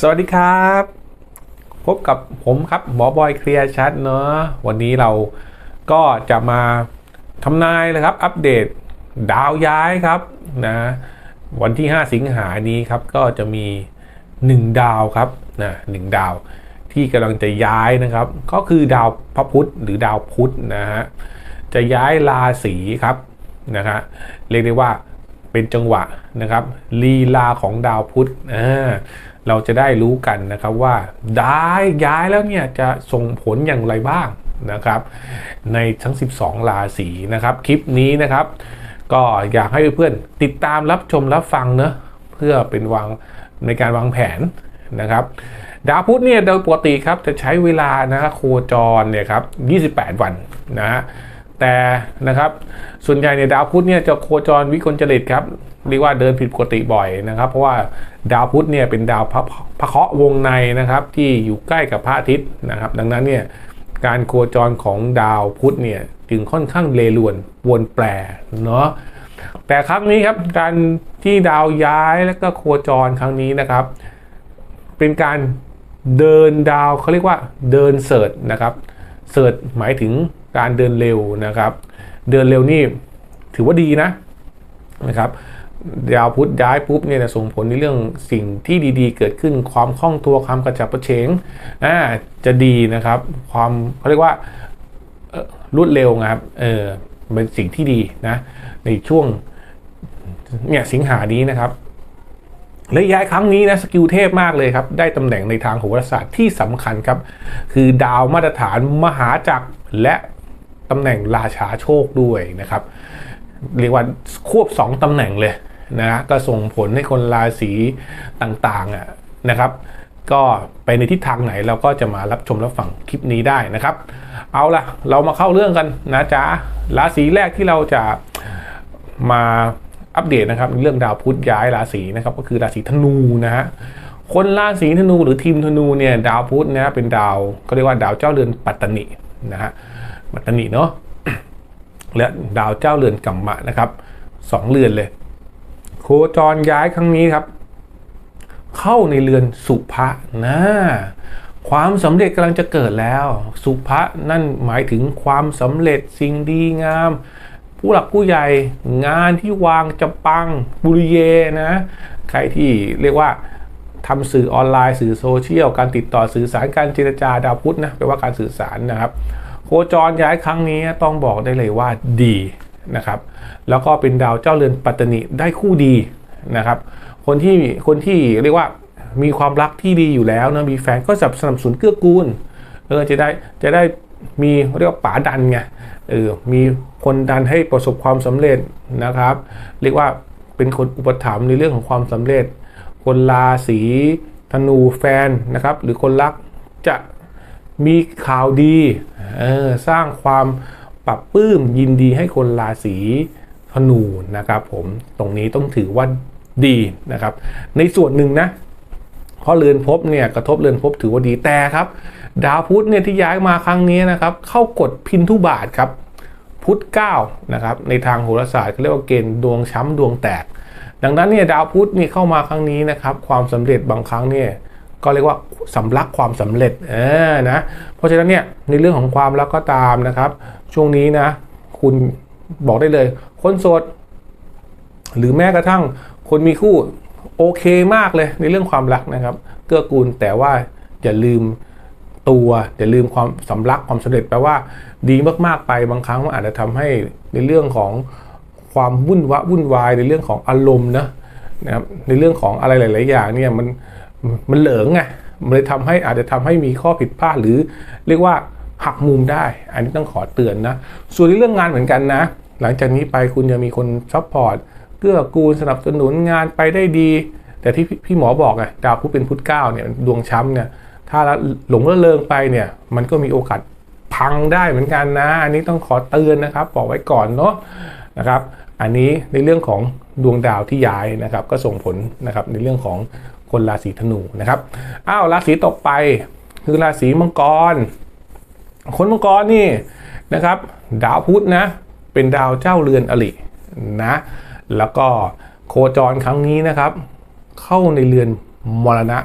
สวัสดีครับ พบกับผมครับหมอบอยเคลียร์ชัดเนาะวันนี้เราก็จะมาทำนายนะครับ อัปเดตดาวย้ายครับนะวันที่ 5 สิงหานี้ครับ ก็จะมี 1 ดาวครับนะหนึ่งดาวที่กำลังจะย้ายนะครับ ก็คือดาวพระพุธหรือดาวพุธนะฮะจะย้ายราศีครับนะฮะเรียกได้ว่าเป็นจังหวะนะครับลีลาของดาวพุธอ่า เราจะได้รู้กันนะครับว่าย้ายย้ายแล้วเนี่ยจะส่งผลอย่างไรบ้างนะครับ ในทั้ง 12 ราศีนะครับ คลิปนี้นะครับ ก็อยากให้เพื่อนๆติดตามรับชมรับฟังเนอะเพื่อเป็นวางในการวางแผนนะครับ ดาวพุธเนี่ยโดยปกติครับจะใช้เวลานะครับโคจรเนี่ยครับ 28 วันนะฮะ แต่นะครับส่วนใหญ่ในยดาวพุธเนี่ยจะโคจรวิกลจริตครับเรียกว่าเดินผิดปกติบ่อยนะครับ เพราะว่าดาวพุธเนี่ยเป็นดาวพระพระเคราะห์วงในนะครับ ที่อยู่ใกล้กับพระอาทิตย์นะครับ ดังนั้นเนี่ยการโคจรของดาวพุธเนี่ยจึงค่อนข้างเลรวนวนแปรเนาะแต่ครั้งนี้ครับการที่ดาวย้ายและก็โคจรครั้งนี้นะครับ เป็นการเดินดาวเขาเรียกว่าเดินเสิร์ชนะครับเสิร์ชหมายถึง การเดินเร็วนะครับ เดินเร็วนี่ถือว่าดีนะนะครับดาวพุธย้ายปุ๊บเนี่ยส่งผลในเรื่องสิ่งที่ดีๆ เกิดขึ้นความคล่องตัวความกระฉับกระเฉงอ่าจะดีนะครับ ความเขาเรียกว่ารวดเร็วนะครับเออเป็นสิ่งที่ดีนะในช่วงเนี่ยสิงหานี้นะครับและย้ายครั้งนี้นะสกิลเทพมากเลยครับ ได้ตำแหน่งในทางโหราศาสตร์ที่สำคัญครับ คือดาวมาตรฐานมหาจักรและ ตำแหน่งราชาโชคด้วยนะครับ เรียกว่าควบ 2 ตำแหน่งเลยนะฮะก็ส่งผลให้คนราศีต่างๆอะนะครับ ก็ไปในทิศทางไหนเราก็จะมารับชมรับฟังคลิปนี้ได้นะครับ เอาล่ะ เรามาเข้าเรื่องกันนะจ๊ะราศีแรกที่เราจะมาอัปเดตนะครับเรื่องดาวพุธย้ายราศีนะครับก็คือราศีธนูนะฮะคนราศีธนูหรือทีมธนูเนี่ยดาวพุธนะเป็นดาวก็เรียกว่าดาวเจ้าเรือนปัตตนินะฮะ ปัตตนิเนาะและดาวเจ้าเรือนกัมมะนะครับสองเรือนเลย โคจรย้ายครั้งนี้ครับ เข้าในเรือนสุภะนะความสำเร็จกำลังจะเกิดแล้ว สุภะนั่นหมายถึงความสำเร็จสิ่งดีงาม ผู้หลักผู้ใหญ่งานที่วางจะปังบุริเยนะ ใครที่เรียกว่าทำสื่อออนไลน์สื่อโซเชียล การติดต่อสื่อสารการเจรจาดาวพุธนะแปลว่าการสื่อสารนะครับ โคจรย้ายครั้งนี้ต้องบอกได้เลยว่าดีนะครับ แล้วก็เป็นดาวเจ้าเรือนปัตตนิได้คู่ดีนะครับ คนที่คนที่เรียกว่ามีความรักที่ดีอยู่แล้วนะมีแฟนก็สนับสนุนเกื้อกูลเออจะได้จะได้มีเรียกว่าป๋าดันไงเออมีคนดันให้ประสบความสำเร็จนะครับ เรียกว่าเป็นคนอุปถัมภ์ในเรื่องของความสำเร็จ คนราศีธนูแฟนนะครับ หรือคนรักจะ มีข่าวดีสร้างความปรับปื้มยินดีให้คนราศีธนูนะครับผมตรงนี้ต้องถือว่าดีนะครับ ในส่วนหนึ่งนะเพราะเรือนภพเนี่ยกระทบเรือนภพถือว่าดีแต่ครับ ดาวพุธเนี่ยที่ย้ายมาครั้งนี้นะครับ เข้ากฎพินทุบาทครับ พุธ9นะครับในทางโหราศาสตร์เขาเรียกว่าเกณฑ์ดวงช้ำดวงแตก ดังนั้นเนี่ยดาวพุธนี่เข้ามาครั้งนี้นะครับ ความสำเร็จบางครั้งเนี่ย ก็เรียกว่าสำลักความสำเร็จเออนะเพราะฉะนั้นเนี่ยในเรื่องของความรักก็ตามนะครับ ช่วงนี้นะคุณบอกได้เลย คนโสดหรือแม้กระทั่งคนมีคู่โอเคมากเลยในเรื่องความรักนะครับ เกื้อกูลแต่ว่าอย่าลืมตัวอย่าลืมความสำลักความสำเร็จแปลว่าดีมากๆไปบางครั้งมันอาจจะทำให้ในเรื่องของความวุ่นวะวุ่นวายในเรื่องของอารมณ์นะนะครับในเรื่องของอะไรหลาย ๆ อย่างเนี่ยมัน มันเหลิงไงมันเลยทำให้อาจจะทำให้มีข้อผิดพลาดหรือเรียกว่าหักมุมได้ อันนี้ต้องขอเตือนนะ ส่วนในเรื่องงานเหมือนกันนะ หลังจากนี้ไปคุณจะมีคนซัพพอร์ตเกื้อกูลสนับสนุนงานไปได้ดี แต่ที่พี่พี่หมอบอกไงดาวพุธเป็นพุธเก้าเนี่ยดวงช้ำเนี่ยถ้าหลงละเลงไปเนี่ยมันก็มีโอกาสพังได้เหมือนกันนะ อันนี้ต้องขอเตือนนะครับบอกไว้ก่อนเนาะนะครับ อันนี้ในเรื่องของดวงดาวที่ย้ายนะครับ ก็ส่งผลนะครับในเรื่องของ คนราศีธนูนะครับอ้าวราศีต่อไปคือราศีมังกร คนมังกรนี่นะครับ ดาวพุธนะ เป็นดาวเจ้าเรือนอรินะ แล้วก็โคจรครั้งนี้นะครับ เข้าในเรือนมรณะ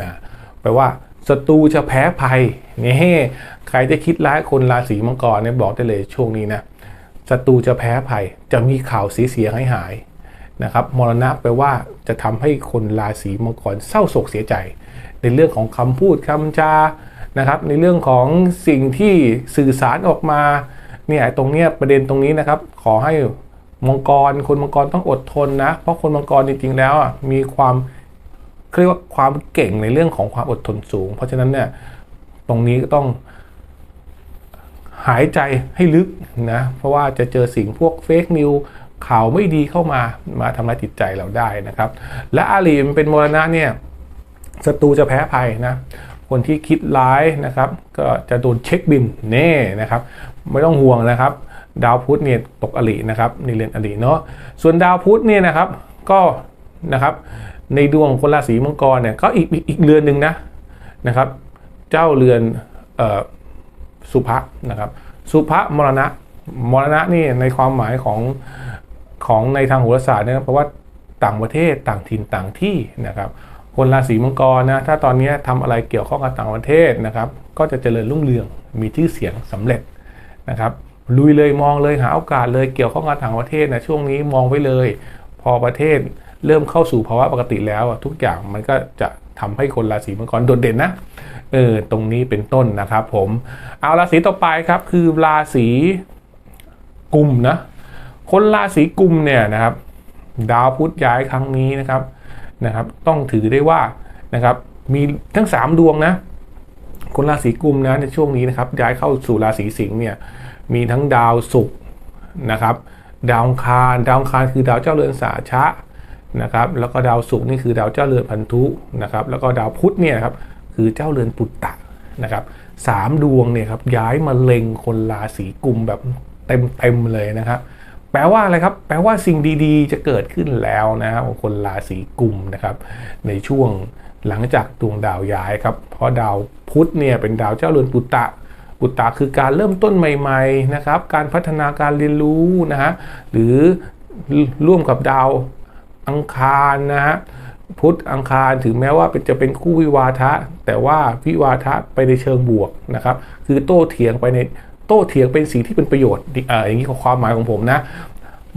นะแปลว่าศัตรูจะแพ้ภัยนี่ใครจะคิดร้ายคนราศีมังกรเนี่ยบอกได้เลยช่วงนี้นะศัตรูจะแพ้ภัยจะมีข่าวเสียหายหาย นะครับมรณะแปลว่าจะทำให้คนราศีมังกรเศร้าโศกเสียใจ ในเรื่องของคำพูดคำจานะครับ ในเรื่องของสิ่งที่สื่อสารออกมาเนี่ยตรงเนี้ยประเด็นตรงนี้นะครับ ขอให้มังกรคนมังกรต้องอดทนนะ เพราะคนมังกรจริงๆแล้วอะมีความเรียกว่าความเก่งในเรื่องของความอดทนสูง เพราะฉะนั้นเนี่ยตรงนี้ก็ต้องหายใจให้ลึกนะ เพราะว่าจะเจอสิ่งพวกเฟกนิว ข่าวไม่ดีเข้ามามาทำร้ายจิตใจเราได้นะครับ และอาลีมเป็นมรณะเนี่ยศัตรูจะแพ้ภัยนะคนที่คิดร้ายนะครับ ก็จะโดนเช็คบินแน่นะครับ ไม่ต้องห่วงนะครับ ดาวพุธเนี่ยตกอลินะครับในเรือนอลิเนาะส่วนดาวพุธเนี่ยนะครับก็นะครับในดวงคนราศีมังกรเนี่ยก็อีกอีกเรือนหนึ่งนะนะครับ เจ้าเรือนออสุภะนะครับ สุภะมรณะมรณะนี่ในความหมายของ ของในทางโหราศาสตร์เนี่ยเพราะว่าต่างประเทศต่างถิ่นต่างที่นะครับ คนราศีมังกรนะถ้าตอนนี้ทำอะไรเกี่ยวข้องกับต่างประเทศนะครับ ก็จะเจริญรุ่งเรืองมีชื่อเสียงสำเร็จนะครับลุยเลยมองเลยหาโอกาสเลยเกี่ยวข้องกับต่างประเทศนะช่วงนี้มองไว้เลย พอประเทศเริ่มเข้าสู่ภาวะปกติแล้ว ทุกอย่างมันก็จะทำให้คนราศีมังกรโดดเด่นนะเออตรงนี้เป็นต้นนะครับผมเอาราศีต่อไปครับคือราศีกุมนะ คนราศีกุมเนี่ยนะครับ ดาวพุธย้ายครั้งนี้นะครับนะครับ ต้องถือได้ว่านะครับมีทั้ง 3 ดวงนะ คนราศีกุมนะในช่วงนี้นะครับย้ายเข้าสู่ราศีสิงห์เนี่ยมีทั้งดาวศุกร์นะครับ ดาวคารดาวคารคือดาวเจ้าเรือนสาชะนะครับแล้วก็ดาวศุกร์นี่คือดาวเจ้าเรือนพันธุนะครับแล้วก็ดาวพุธเนี่ยครับคือเจ้าเรือนปุตตะนะครับสามดวงเนี่ยครับย้ายมาเล็งคนราศีกุมแบบเต็มเต็มเลยนะครับ แปลว่าอะไรครับ แปลว่าสิ่งดีๆ จะเกิดขึ้นแล้วนะครับคนราศีกุมนะครับ ในช่วงหลังจากดวงดาวย้ายครับ เพราะดาวพุธเนี่ยเป็นดาวเจ้าเรือนปุตตะปุตตะคือการเริ่มต้นใหม่ๆนะครับ การพัฒนาการเรียนรู้นะฮะหรือร่วมกับดาวอังคารนะฮะพุธอังคารถึงแม้ว่าจะเป็นคู่วิวาทะ แต่ว่าวิวาทะไปในเชิงบวกนะครับ คือโต้เถียงไปใน โต้เถียงเป็นสิ่งที่เป็นประโยชน์อ่าอย่างนี้ของความหมายของผมนะ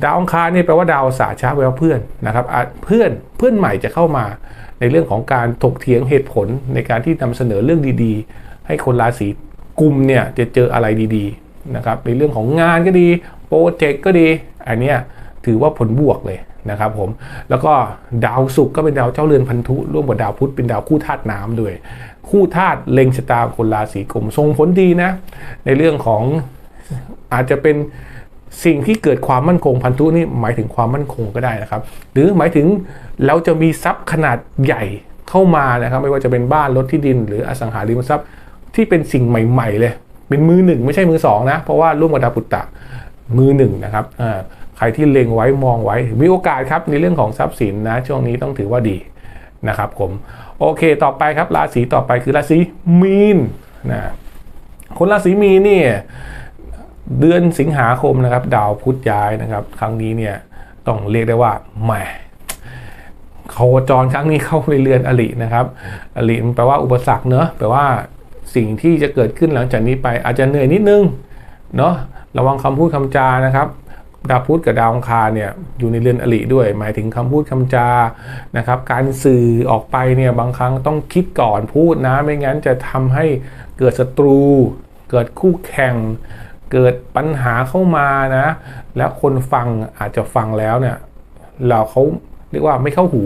ดาวอังคารนี่แปลว่าดาวสาชะแปลว่าเพื่อนนะครับเพื่อนเพื่อนใหม่จะเข้ามาในเรื่องของการถกเถียงเหตุผลในการที่นำเสนอเรื่องดีๆ ให้คนราศีกุมเนี่ยจะเจออะไรดีๆนะครับในเรื่องของงานก็ดีโปรเจกต์ก็ดี อันเนี้ยถือว่าผลบวกเลย นะครับผมแล้วก็ดาวศุกร์ก็เป็นดาวเจ้าเรือนพันธุร่วมกับดาวพุธเป็นดาวคู่ธาตุน้ำด้วย คู่ธาตุเล็งชะตาคนราศีกุมส่งผลดีนะ ในเรื่องของอาจจะเป็นสิ่งที่เกิดความมั่นคงพันธุนี่หมายถึงความมั่นคงก็ได้นะครับ หรือหมายถึงเราจะมีทรัพย์ขนาดใหญ่เข้ามานะครับ ไม่ว่าจะเป็นบ้านรถที่ดิน หรืออสังหาริมทรัพย์ที่เป็นสิ่งใหม่ ๆ เลย เป็นมือหนึ่งไม่ใช่มือสองนะเพราะว่าร่วมกับดาวปุตตะมือหนึ่งนะครับอ่า ใครที่เล็งไว้มองไว้ มีโอกาสครับในเรื่องของทรัพย์สินนะ ช่วงนี้ต้องถือว่าดีนะครับผม โอเคต่อไปครับราศีต่อไปคือราศีมีนนะคนราศีมีนเนี่ยเดือนสิงหาคมนะครับ ดาวพุธย้ายนะครับ ครั้งนี้เนี่ยต้องเรียกได้ว่าแหมโคจรครั้งนี้เข้าไปเรือนอลินะครับ อลิมันแปลว่าอุปสรรคเนอะแปลว่าสิ่งที่จะเกิดขึ้นหลังจากนี้ไปอาจจะเหนื่อยนิดนึงเนาะระวังคำพูดคำจานะครับ ดาวพุธกับดาวอังคารเนี่ยอยู่ในเรือนอลิด้วย หมายถึงคำพูดคำจานะครับ การสื่อออกไปเนี่ยบางครั้งต้องคิดก่อนพูดนะไม่งั้นจะทำให้เกิดศัตรู เกิดคู่แข่ง เกิดปัญหาเข้ามานะ แล้วคนฟังอาจจะฟังแล้วเนี่ยเราเขาเรียกว่าไม่เข้าหู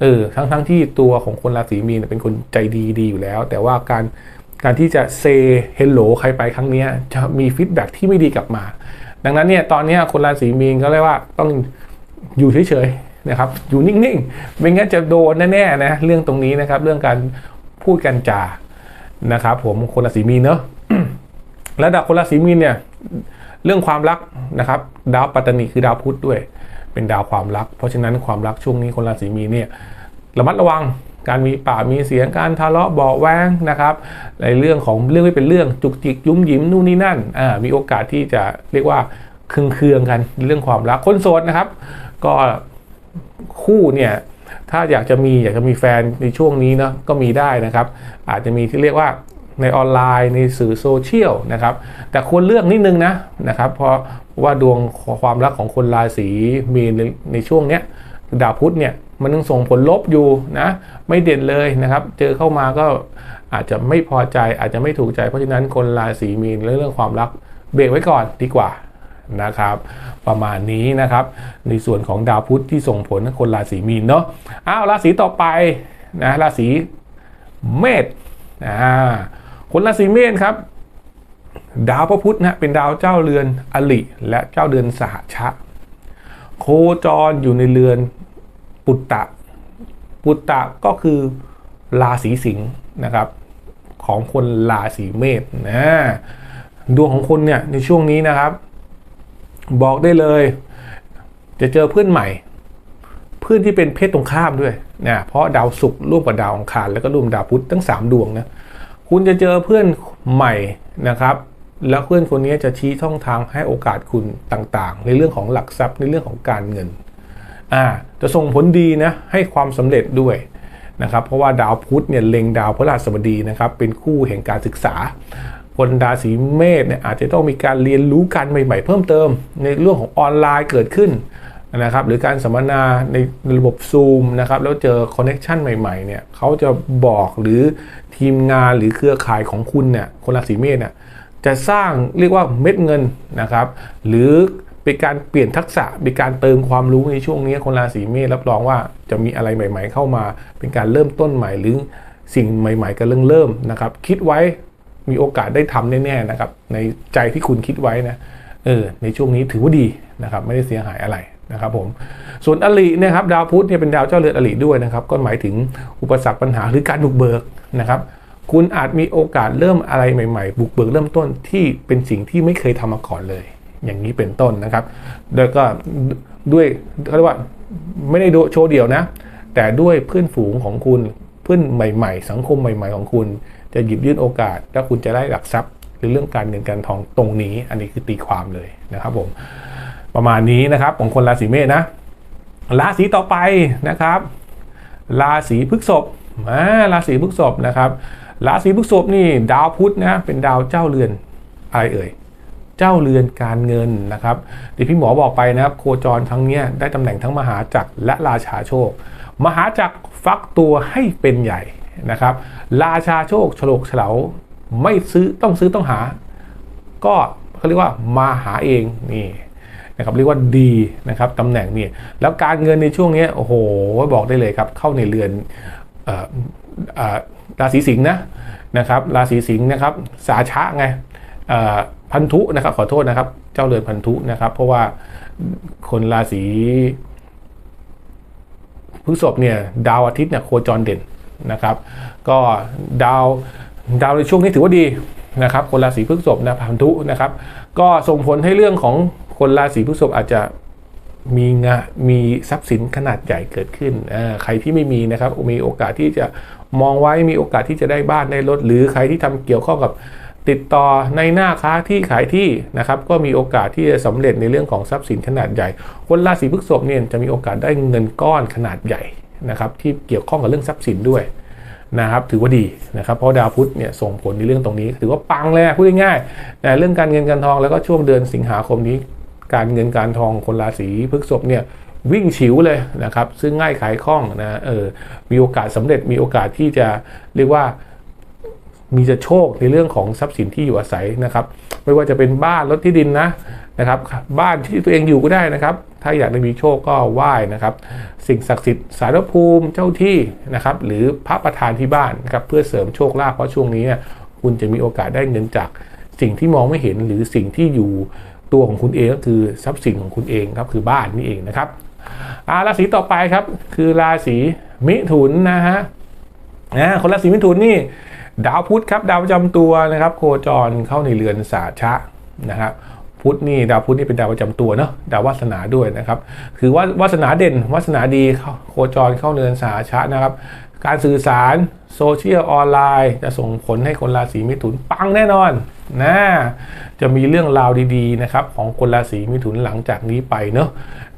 เออทั้งทั้งที่ตัวของคนราศีมีนเป็นคนใจดีดีอยู่แล้ว แต่ว่าการการที่จะเซเฮลโหลใครไปครั้งนี้จะมีฟีดแบ็กที่ไม่ดีกลับมา ดังนั้นเนี่ยตอนนี้คนราศีมีนก็เรียกว่าต้องอยู่เฉยๆนะครับ อยู่นิ่งๆไม่งั้นจะโดนแน่ๆนะเรื่องตรงนี้นะครับ เรื่องการพูดกันจานะครับ ผมคนราศีมีนเนอะและดาวคนราศีมีนเนี่ยเรื่องความรักนะครับ ดาวปัตตานีคือดาวพุธด้วย เป็นดาวความรัก เพราะฉะนั้นความรักช่วงนี้คนราศีมีนเนี่ยระมัดระวัง การมีป่ามีเสียงการทะเลาะเบาแวงนะครับในเรื่องของเรื่องไม่เป็นเรื่องจุกจิกยุ่มยิ้มนู่นนี่นั่นอ่ามีโอกาสที่จะเรียกว่าเคืองๆกันเรื่องความรักคนโสดนะครับ ก็คู่เนี่ยถ้าอยากจะมีอยากจะมีแฟนในช่วงนี้เนาะก็มีได้นะครับ อาจจะมีที่เรียกว่าในออนไลน์ในสื่อโซเชียลนะครับ แต่ควรเลือกนิดนึงนะนะครับ เพราะว่าดวงความรักของคนราศีมีในในช่วงเนี้ยดาวพุธเนี่ย มันยังส่งผลลบอยู่นะไม่เด่นเลยนะครับ เจอเข้ามาก็อาจจะไม่พอใจอาจจะไม่ถูกใจ เพราะฉะนั้นคนราศีมีนเรื่องความรักเบรกไว้ก่อนดีกว่านะครับประมาณนี้นะครับ ในส่วนของดาวพุธที่ส่งผลคนราศีมีนเนาะอ้าวราศีต่อไปนะราศีเมษอ่าคนราศีเมษครับ ดาวพระพุธนะเป็นดาวเจ้าเรือนอลิและเจ้าเดือนสหชะ โคจรอยู่ในเรือน ปุตตะ ปุตตะก็คือราศีสิงห์นะครับ ของคนราศีเมษนะดวงของคนเนี่ยในช่วงนี้นะครับ บอกได้เลย จะเจอเพื่อนใหม่ เพื่อนที่เป็นเพศตรงข้ามด้วยนะเพราะดาวศุกร์ร่วมกับดาวอังคารแล้วก็ร่วมดาวพุธทั้ง 3 ดวงนะคุณจะเจอเพื่อนใหม่นะครับ แล้วเพื่อนคนนี้จะชี้ช่องทางให้โอกาสคุณต่างๆ ในเรื่องของหลักทรัพย์ในเรื่องของการเงิน อ่าจะส่งผลดีนะให้ความสำเร็จด้วยนะครับเพราะว่าดาวพุธเนี่ยเล็งดาวพฤหัสบดีนะครับเป็นคู่แห่งการศึกษา คนราศีเมษเนี่ยอาจจะต้องมีการเรียนรู้การใหม่ๆ เพิ่มเติม ในเรื่องของออนไลน์เกิดขึ้นนะครับหรือการสัมมนาในระบบซูมนะครับแล้วเจอคอนเน็ชันใหม่ๆเนี่ยเขาจะบอกหรือทีมงานหรือเครือข่ายของคุณเนี่ยคนราศีเมษเนี่ยจะสร้างเรียกว่าเม็ดเงินนะครับหรือ เป็นการเปลี่ยนทักษะเป็นการเติมความรู้ในช่วงนี้คนราศีเมษรับรองว่าจะมีอะไรใหม่ ๆ เข้ามา เป็นการเริ่มต้นใหม่หรือสิ่งใหม่ ๆกันเริ่มเริ่มนะครับ คิดไว้มีโอกาสได้ทำแน่ๆนะครับ ในใจที่คุณคิดไว้นะเออในช่วงนี้ถือว่าดีนะครับ ไม่ได้เสียหายอะไรนะครับผมส่วนอลินะครับดาวพุธเนี่ยเป็นดาวเจ้าเรือนอลิด้วยนะครับ ก็หมายถึงอุปสรรคปัญหาหรือการบุกเบิกนะครับ คุณอาจมีโอกาสเริ่มอะไรใหม่ ๆ บุกเบิกเริ่มต้นที่เป็นสิ่งที่ไม่เคยทำมาก่อนเลย อย่างนี้เป็นต้นนะครับ แล้วก็ด้วยเขาเรียกว่าไม่ได้โชว์เดียวนะ แต่ด้วยเพื่อนฝูงของคุณเพื่อนใหม่ ๆ สังคมใหม่ ๆ ของคุณ จะหยิบยื่นโอกาส แล้วคุณจะได้หลักทรัพย์หรือเรื่องการเงินการทองตรงนี้ อันนี้คือตีความเลยนะครับผมประมาณนี้นะครับของคนราศีเมษนะราศีต่อไปนะครับราศีพฤษภอ่าราศีพฤษภนะครับราศีพฤษภนี่ดาวพุธนะเป็นดาวเจ้าเรือนอะไรเอ่ย เจ้าเรือนการเงินนะครับที่พี่หมอบอกไปนะครับ โคจรทั้งเนี้ยได้ตำแหน่งทั้งมหาจักรและราชาโชค มหาจักรฟักตัวให้เป็นใหญ่นะครับ ราชาโชคฉลกเฉลาไม่ซื้อต้องซื้อต้องหา ก็เขาเรียกว่ามาหาเองนี่นะครับเรียกว่าดีนะครับตำแหน่งนี่แล้วการเงินในช่วงนี้โอ้โหบอกได้เลยครับ เข้าในเรือนราศีสิงห์นะนะครับราศีสิงห์นะครับสาชะไง พันธุนะครับ ขอโทษนะครับ เจ้าเรือนพันธุนะครับ เพราะว่าคนราศีพฤษภเนี่ยดาวอาทิตย์เนี่ยโคจรเด่นนะครับ ก็ดาวดาวในช่วงนี้ถือว่าดีนะครับ คนราศีพฤษภนะพันธุนะครับ ก็ส่งผลให้เรื่องของคนราศีพฤษภอาจจะมีงามีทรัพย์สินขนาดใหญ่เกิดขึ้น ใครที่ไม่มีนะครับ มีโอกาสที่จะมองไว้ มีโอกาสที่จะได้บ้านได้รถ หรือใครที่ทำเกี่ยวข้องกับ ติดต่อในหน้าค้าที่ขายที่นะครับก็มีโอกาสที่จะสำเร็จในเรื่องของทรัพย์สินขนาดใหญ่ คนราศีพฤษภเนี่ยจะมีโอกาสได้เงินก้อนขนาดใหญ่นะครับที่เกี่ยวข้องกับเรื่องทรัพย์สินด้วยนะครับถือว่าดีนะครับเพราะดาวพุธเนี่ยส่งผลในเรื่องตรงนี้ ถือว่าปังเลยพูดง่ายๆแต่เรื่องการเงินการทองแล้วก็ช่วงเดือนสิงหาคมนี้ การเงินการทองคนราศีพฤษภเนี่ยวิ่งฉิวเลยนะครับซึ่งง่ายขายคล่องนะเออมีโอกาสสำเร็จมีโอกาสที่จะเรียกว่า มีจะโชคในเรื่องของทรัพย์สินที่อยู่อาศัยนะครับ ไม่ว่าจะเป็นบ้านรถที่ดินนะนะครับ บ้านที่ตัวเองอยู่ก็ได้นะครับ ถ้าอยากจะมีโชคก็ไหว้นะครับ สิ่งศักดิ์สิทธิ์สารภูมิเจ้าที่นะครับ หรือพระประธานที่บ้านนะครับเพื่อเสริมโชคลาภเพราะช่วงนี้เนี่ยคุณจะมีโอกาสได้เงินจากสิ่งที่มองไม่เห็นหรือสิ่งที่อยู่ตัวของคุณเองก็คือทรัพย์สินของคุณเองครับคือบ้านนี่เองนะครับอาราศีต่อไปครับ คือราศีมิถุนนะฮะนะคนราศีมิถุนนี่ ดาวพุธครับดาวประจำตัวนะครับ โคจรเข้าในเรือนสาชะนะครับพุธนี่ดาวพุธนี่เป็นดาวประจำตัวเนาะดาววาสนาด้วยนะครับคือว่าวาสนาเด่นวาสนาดีโคจรเข้าเรือนสาชะนะครับ การสื่อสารโซเชียลออนไลน์ จะส่งผลให้คนราศีมิถุนปังแน่นอนนะจะมีเรื่องราวดีๆนะครับของคนราศีมิถุนหลังจากนี้ไปเนาะ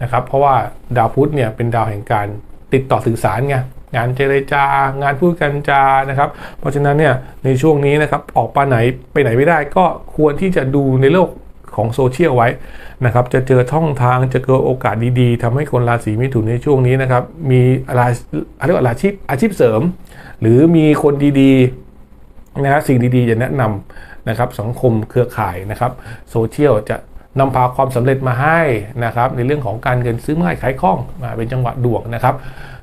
นะครับเพราะว่าดาวพุธเนี่ยเป็นดาวแห่งการติดต่อสื่อสารไง งานเจรจา งานพูดกันจานะครับ เพราะฉะนั้นเนี่ยในช่วงนี้นะครับออกไปไหนไปไหนไม่ได้ก็ควรที่จะดูในโลกของโซเชียลไว้นะครับ จะเจอช่องทางจะเจอโอกาสดีๆทำให้คนราศีมิถุนในช่วงนี้นะครับ มีอะไรเรียกว่าอาชีพอาชีพเสริม หรือมีคนดีๆนะฮะสิ่งดีๆจะแนะนำนะครับสังคมเครือข่ายนะครับโซเชียลจะนำพาความสำเร็จมาให้นะครับ ในเรื่องของการเงินซื้อง่ายขายคล่องมาเป็นจังหวะดวงนะครับ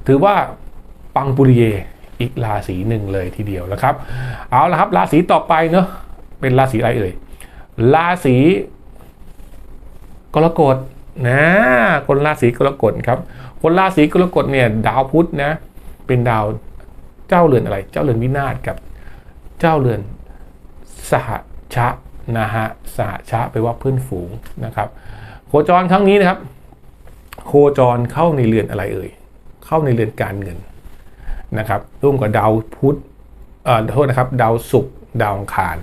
ถือว่า ปังปุริเยอีกราศีหนึ่งเลยทีเดียวนะครับ เอาละครับราศีต่อไปเนาะเป็นราศีอะไรเอ่ยราศีกรกฎนะคนราศีกรกฎครับ คนราศีกรกฎเนี่ยดาวพุธนะเป็นดาวเจ้าเรือนอะไร เจ้าเรือนวินาศกับเจ้าเรือนสหชะนะฮะสหชะไปว่าเพื่อนฝูงนะครับ โคจรครั้งนี้นะครับ โคจรเข้าในเรือนอะไรเอ่ยเข้าในเรือนการเงิน นะครับร่วมกับดาวพุธเอ่อโทษนะครับดาวศุกร์ดาวอังคาร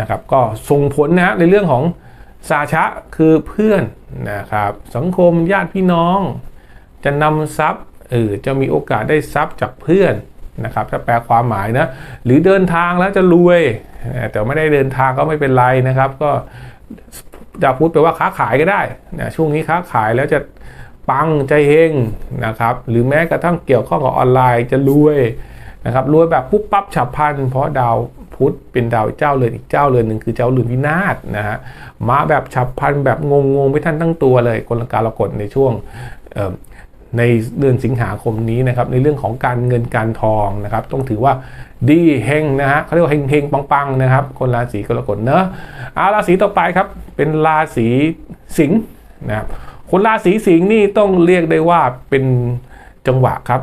นะครับก็ส่งผลนะฮะในเรื่องของสาชะคือเพื่อนนะครับสังคมญาติพี่น้อง จะนำทรัพย์เออจะมีโอกาสได้ทรัพย์จากเพื่อนนะครับถ้าแปลความหมายนะหรือเดินทางแล้วจะรวย แต่ไม่ได้เดินทางก็ไม่เป็นไรนะครับ ก็ดาวพุธแปลว่าค้าขายก็ได้นะช่วงนี้ค้าขายแล้วจะ ปังใจเฮงนะครับ หรือแม้กระทั่งเกี่ยวข้องกับออนไลน์จะรวยนะครับรวยแบบปุ๊บปั๊บฉับพลัน เพราะดาวพุธเป็นดาวเจ้าเรือนอีกเจ้าเรือนหนึ่งคือเจ้าเรือนวินาศนะฮะมาแบบฉับพลันแบบงงๆไม่ทันตั้งตัวเลยกลการกฎในช่วงในเดือนสิงหาคมนี้นะครับในเรื่องของการเงินการทองนะครับ ต้องถือว่าดีเฮงนะฮะเขาเรียกว่าเฮงเฮงปังๆนะครับ คนราศีกรกฎเนอะเอาราศีต่อไปครับเป็นราศีสิงห์นะครับ คนราศีสิงห์นี่ต้องเรียกได้ว่าเป็นจังหวะครับ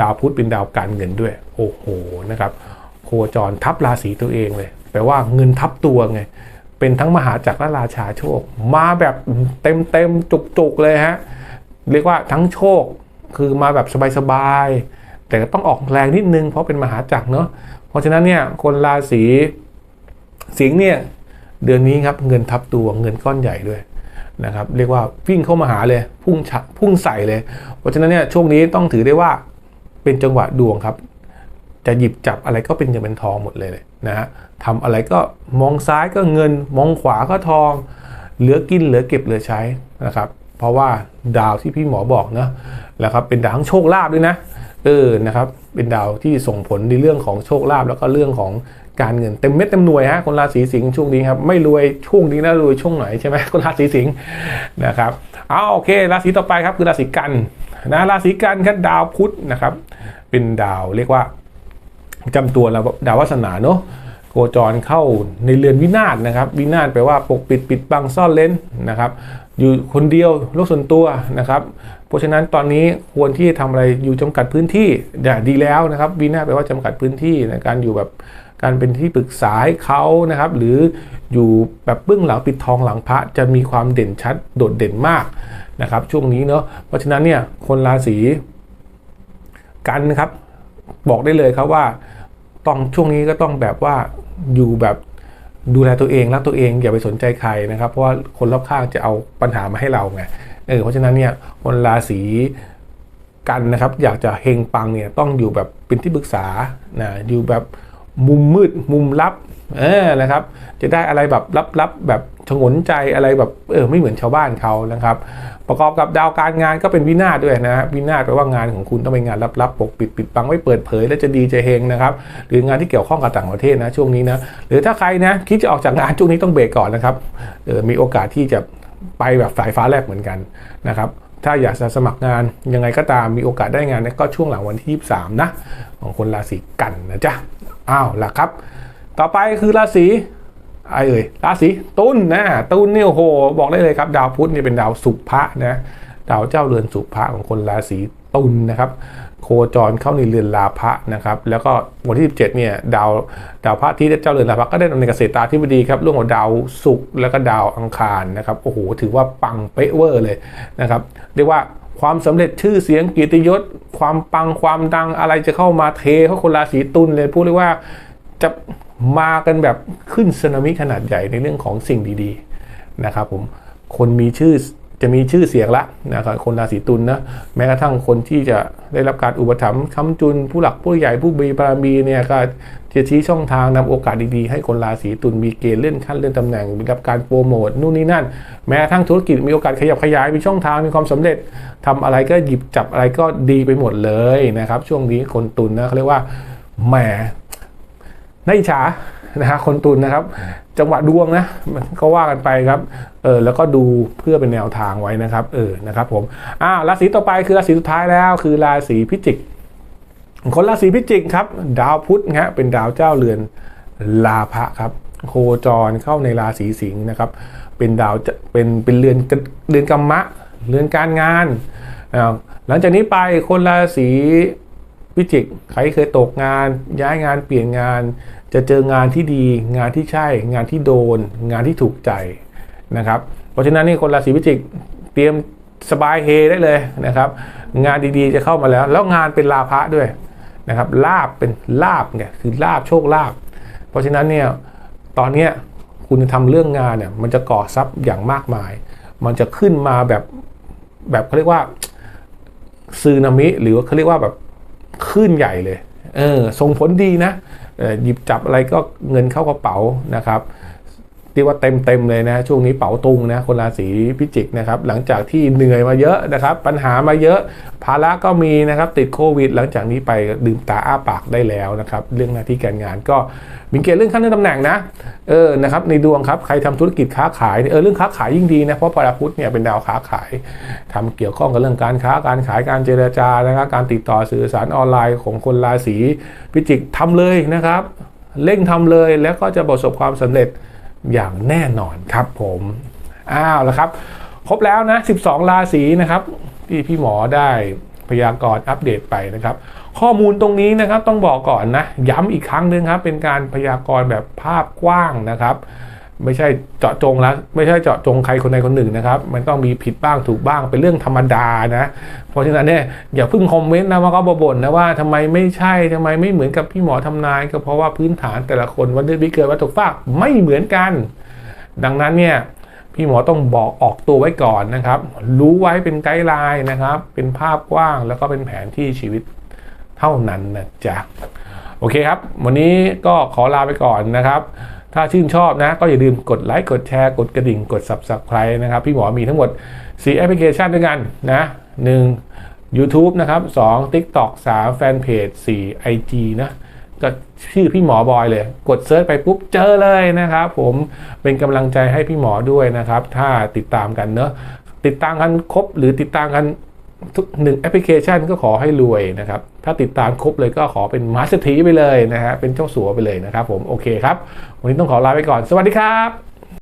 ดาวพุธเป็นดาวการเงินด้วย โอ้โหนะครับ โคจรทับราศีตัวเองเลยแปลว่าเงินทับตัวไง เป็นทั้งมหาจักรและราชาโชค มาแบบเต็มเต็มจุกจุกเลยฮะเรียกว่าทั้งโชคคือมาแบบสบายๆแต่ก็ต้องออกแรงนิดนึง เพราะเป็นมหาจักรเนาะเพราะฉะนั้นเนี่ยคนราศีสิงห์เนี่ยเดือนนี้ครับเงินทับตัวเงินก้อนใหญ่ด้วย นะครับเรียกว่าวิ่งเข้ามาหาเลยพุ่งพุ่งใส่เลย เพราะฉะนั้นเนี่ยช่วงนี้ต้องถือได้ว่าเป็นจังหวะดวงครับ จะหยิบจับอะไรก็เป็นเงินเป็นทองหมดเลยนะฮะทำอะไรก็มองซ้ายก็เงินมองขวาก็ทอง เหลือกินเหลือเก็บเหลือใช้นะครับเพราะว่าดาวที่พี่หมอบอกนะแล้วครับเป็นดาวทั้งโชคลาภด้วยนะเออนะครับเป็นดาวที่ส่งผลในเรื่องของโชคลาภแล้วก็เรื่องของ การเงินเต็มเม็ดเต็มหน่วยฮะคนราศีสิงห์ช่วงนี้ครับไม่รวยช่วงนี้นะรวยช่วงไหนใช่ไหมคนราศีสิงห์นะครับเอาโอเคราศีต่อไปครับคือราศีกันนะราศีกันครับดาวพุธนะครับ เป็นดาวเรียกว่าจำตัวเราดาววัฒนาเนาะโคจรเข้าในเรือนวินาศนะครับ วินาศแปลว่าปกปิดปิดบังซ่อนเล้นนะครับ อยู่คนเดียวโลกส่วนตัวนะครับ เพราะฉะนั้นตอนนี้ควรที่จะทำอะไรอยู่จำกัดพื้นที่ดีแล้วนะครับวินาศแปลว่าจำกัดพื้นที่ในการอยู่แบบ การเป็นที่ปรึกษาให้เขานะครับ หรืออยู่แบบเบื้องหลังปิดทองหลังพระจะมีความเด่นชัดโดดเด่นมากนะครับ ช่วงนี้เนาะเพราะฉะนั้นเนี่ยคนราศีกันนะครับ บอกได้เลยครับว่าต้องช่วงนี้ก็ต้องแบบว่าอยู่แบบดูแลตัวเองรักตัวเองอย่าไปสนใจใครนะครับ เพราะว่าคนรอบข้างจะเอาปัญหามาให้เราไงเออเพราะฉะนั้นเนี่ยคนราศีกันนะครับ อยากจะเฮงปังเนี่ยต้องอยู่แบบเป็นที่ปรึกษานะอยู่แบบ มุมมืดมุมลับเออนะครับ จะได้อะไรแบบลับๆแบบชงนใจอะไรแบบเออไม่เหมือนชาวบ้านเขานะครับ ประกอบกับดาวการงานก็เป็นวินาศด้วยนะวินาศแปลว่างานของคุณต้องเป็นงานลับๆปกปิดปิดบังไม่เปิดเผย แล้วจะดีจะเฮงนะครับหรืองานที่เกี่ยวข้องกับต่างประเทศนะช่วงนี้นะหรือถ้าใครนะคิดจะออกจากงานช่วงนี้ต้องเบรกก่อนนะครับเออมีโอกาสที่จะไปแบบสายฟ้าแลบเหมือนกันนะครับถ้าอยากจะสมัครงานยังไงก็ตามมีโอกาสได้งานก็ช่วงหลังวันที่ 23 นะ ของคนราศีกันนะจ๊ะ อ้าวล่ะครับ ต่อไปคือราศีไอเอ่ยราศีตุลนะตุลนี่โอ้โห บอกได้เลยครับ ดาวพุธนี่เป็นดาวสุภะนะดาวเจ้าเรือนสุภะของคนราศีตุลนะครับ โคจรเข้าในเรือนลาภะนะครับ แล้วก็วันที่ 17เนี่ยดาวดาวพระที่เจ้าเรือนลาภะก็ได้ในเกษตราธิบดีครับร่วมกับดาวศุกร์แล้วก็ดาวอังคารนะครับโอ้โหถือว่าปังเป๊ะเวอร์เลยนะครับเรียกว่า ความสำเร็จชื่อเสียงกีติยศ ความปังความดังอะไรจะเข้ามาเทเขาคนราศีตุลเลยพูดเลยว่าจะมากันแบบขึ้นสึนามิขนาดใหญ่ในเรื่องของสิ่งดีๆนะครับผมคนมีชื่อจะมีชื่อเสียงละนะครับคนราศีตุลนะแม้กระทั่งคนที่จะได้รับการอุปถัมภ์ค้ำจุนผู้หลักผู้ใหญ่ผู้มีบารมีเนี่ยก็ จะชี้ช่องทางนำโอกาสดีๆ ให้คนราศีตุลมีเกณฑ์เลื่อนขั้นเลื่อนตำแหน่งมีรับการโปรโมทนู่นนี่นั่น แม้ทั่งธุรกิจมีโอกาสขยับขยายมีช่องทางมีความสำเร็จทำอะไรก็หยิบจับอะไรก็ดีไปหมดเลยนะครับ ช่วงนี้คนตุลนะเขาเรียกว่าแหมน่าอิจฉานะฮะคนตุนนะครับ จังหวะดวงนะมันก็ว่ากันไปครับเออแล้วก็ดูเพื่อเป็นแนวทางไว้นะครับเออนะครับผมอ้าราศีต่อไปคือราศีสุดท้ายแล้วคือราศีพิจิก คนราศีพิจิกครับดาวพุธนะฮะเป็นดาวเจ้าเรือนลาภะครับ โคจรเข้าในราศีสิงห์นะครับ เป็นดาวจะเป็นเป็นเรือนเรือนกรรมะเรือนการงาน หลังจากนี้ไปคนราศีพิจิกใครเคยตกงาน ย้ายงานเปลี่ยนงาน จะเจองานที่ดีงานที่ใช่ งานที่โดน งานที่ถูกใจนะครับ เพราะฉะนั้นนี่คนราศีพิจิกเตรียมสบายเฮได้เลยนะครับ งานดีๆจะเข้ามาแล้ว แล้วงานเป็นลาภะด้วย นะครับลาบเป็นลาบเนี่ยคือลาบโชคลาบ เพราะฉะนั้นเนี่ยตอนเนี้ยคุณทำเรื่องงานเนี่ยมันจะก่อทรัพย์อย่างมากมาย มันจะขึ้นมาแบบแบบเขาเรียกว่าซึนามิหรือว่าเขาเรียกว่าแบบคลื่นใหญ่เลยเออส่งผลดีนะหยิบจับอะไรก็เงินเข้ากระเป๋านะครับ เรียกว่าเต็มเต็มเลยนะช่วงนี้เป๋าตุงนะคนราศีพิจิกนะครับหลังจากที่เหนื่อยมาเยอะนะครับ ปัญหามาเยอะภาระก็มีนะครับติดโควิด หลังจากนี้ไปดื่มตาอ้าปากได้แล้วนะครับเรื่องหน้าที่การงานก็มีเกณฑ์เรื่องขั้นเลื่อนตำแหน่งนะเออนะครับในดวงครับใครทำธุรกิจค้าขายเออเรื่องค้าขายยิ่งดีนะเพราะปราพุธเนี่ยเป็นดาวค้าขายทำเกี่ยวข้องกับเรื่องการค้าการขายการเจรจานะครับการติดต่อสื่อสารออนไลน์ของคนราศีพิจิกทำเลยนะครับเร่งทำเลยแล้วก็จะประสบความสำเร็จ อย่างแน่นอนครับผมอ้าวแล้วครับ ครบแล้วนะ 12 ราศีนะครับ ที่พี่หมอได้พยากรณ์อัปเดตไปนะครับ ข้อมูลตรงนี้นะครับต้องบอกก่อนนะ ย้ำอีกครั้งหนึ่งครับ เป็นการพยากรณ์แบบภาพกว้างนะครับ ไม่ใช่เจาะจงแล้วไม่ใช่เจาะจงใครคนใดคนหนึ่งนะครับ มันต้องมีผิดบ้างถูกบ้างเป็นเรื่องธรรมดานะ เพราะฉะนั้นเนี่ยอย่าเพิ่งคอมเมนต์นะว่าก็บ่นนะว่าทำไมไม่ใช่ทำไมไม่เหมือนกับพี่หมอทำนาย ก็เพราะว่าพื้นฐานแต่ละคนวันเดือนปีเกิดวัตถุฟากไม่เหมือนกัน ดังนั้นเนี่ยพี่หมอต้องบอกออกตัวไว้ก่อนนะครับ รู้ไว้เป็นไกด์ไลน์นะครับ เป็นภาพกว้างแล้วก็เป็นแผนที่ชีวิตเท่านั้นนะจ๊ะโอเคครับ วันนี้ก็ขอลาไปก่อนนะครับ ถ้าชื่นชอบนะ ก็อย่าลืมกดไลค์กดแชร์กดกระดิ่งกด Subscribe นะครับ พี่หมอมีทั้งหมด 4 แอปพลิเคชันด้วยกันนะ1 YouTube นะครับ2 TikTok 3 Fanpage 4 IG นะก็ชื่อพี่หมอบอยเลย กดเซิร์ชไปปุ๊บเจอเลยนะครับผมเป็นกำลังใจให้พี่หมอด้วยนะครับ ถ้าติดตามกันเนอะติดตามกันครบหรือติดตามกัน ทุกหนึ่งแอปพลิเคชันก็ขอให้รวยนะครับ ถ้าติดตามครบเลยก็ขอเป็นมาสเตอร์ทีไปเลยนะฮะเป็นเจ้าสัวไปเลยนะครับผมโอเคครับ วันนี้ต้องขอลาไปก่อน สวัสดีครับ